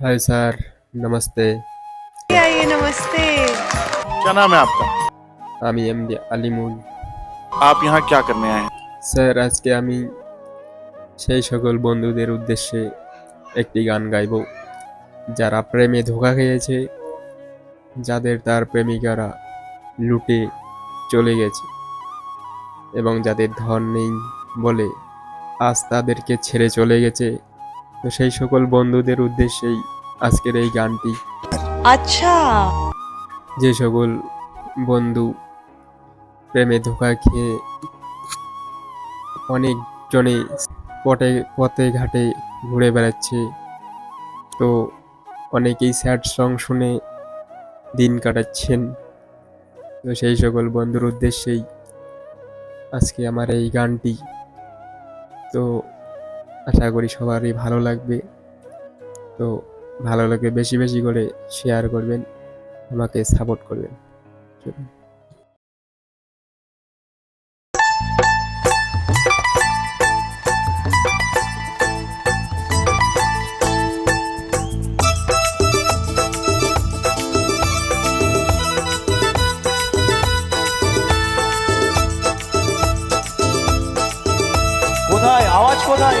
Hi sir नमस्ते आइए नमस्ते क्या नाम है आपका আমি এমডি আলিমুল आप यहाँ क्या करने आए हैं স্যার আজকে আমি সেই সকল বন্ধুদের উদ্দেশ্যে একটি গান গাইব যারা প্রেমে ধোকা খেয়েছে যাদের তার প্রেমিকারা লুটে চলে গেছে এবং যাদের ধন নেই বলে আজ তাদেরকে ছেড়ে চলে গেছে তো সেই সকল বন্ধুদের উদ্দেশ্যেই আজকের এই গানটি। আচ্ছা। যে সকল বন্ধু প্রেমে ধোকা খেয়ে অনেকজনে পটে পথে ঘাটে ঘুরে বেড়াচ্ছে তো অনেকেই স্যাড সং শুনে দিন কাটাচ্ছেন। তো সেই সকল বন্ধুর উদ্দেশ্যেই আজকে আমার এই গানটি। তো আশা করি সবারই ভালো লাগবে। তো ভালো লাগবে বেশি বেশি করে শেয়ার করবেন, আমাকে সাপোর্ট করবেন। কোথায়? আওয়াজ কোথায়?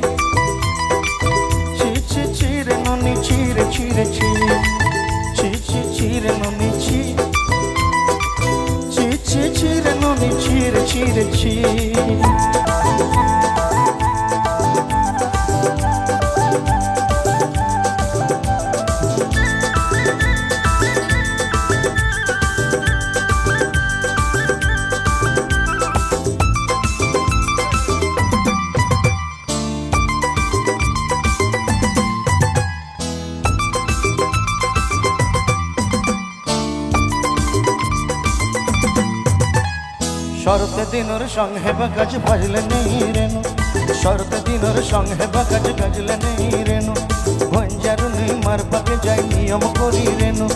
ছি শরতে দিনর সঙ্গে বাগাজ বাজলে নেই রেনু শরতে দিনর সঙ্গে বাগাজ গাজলে নেই রেনু ভঞ্জারু নেই, মার পাকে যাই নিয়ম করি রেনু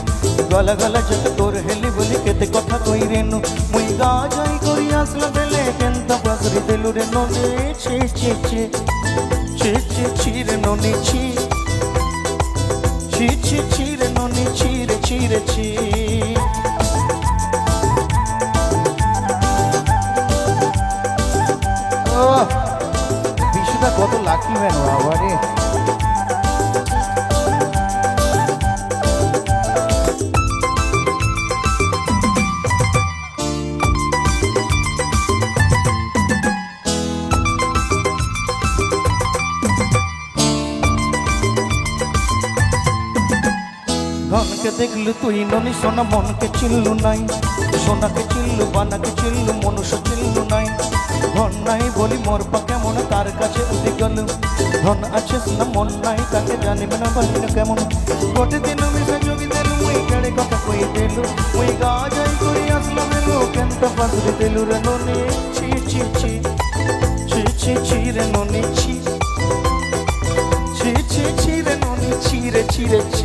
গলা গলা যত তোর হেলি বলি কেতে কথা কই রেনু মুই গা যাই করি আসলা বেলে, কেন্ত পাকরি দেলু রে ননে ছি ছি ছি। ছি ছি ছি রে ননে, ছি। ছি ছি ছি রে ননে, ছি রে ছি রে, ছি। বিশুদা কত লাকি ম্যান বাবারে। ধনকে দেখলু তুই ননি, সোনা মনকে চিল্লু নাই। সোনাকে চিল্লু বানাকে চিল্লু মনুষ্য চিল্লু নাই। ধন নাই বলি মোর পা কেমন তার কাছে উঠে গেল। ধন আছে না মন নাই, তাকে জানিবে না বাহিন কেমন। গোটে দিন মিশে যোগী দিল, মুই কেড়ে কথা কই দিল। মুই গা যাই করি আসলাম এলো কেন্ত পাশে দিলু রে ননি। ছি ছি ছি। ছি ছি ছি রে ননি ছি ছি ছি রে ননি, ছি রে ছি রে, ছি।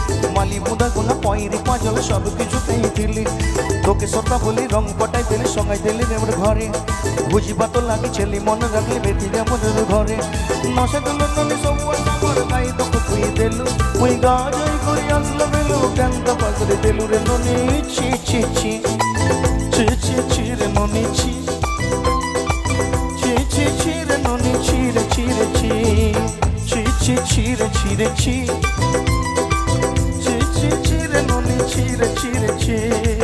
মালি মুদা কোন পাইরি পাঁচল সব কিছু পেয়ে দিলি। তোকে সতা বলি রং পটাই দিলি সঙ্গাই দিলি রেমর ঘরে। বুঝিবা তো লাগি ছেলি, মনে রাখলি বেটি যেমন ঘরে। নশে দিল ননি সব আমার গাই তোকে তুই দিলু। মুই গা জয় করি আসলো বেলু কেন্দ পাকরে দিলু রে ননি, ছি ছি ছি। ছি ছি ছি রে ননি, ছি। ছি ছি ছি রে ননি, ছি রে ছি রে, ছি। ছি ছি ছি রে ছি রে, ছি। 去。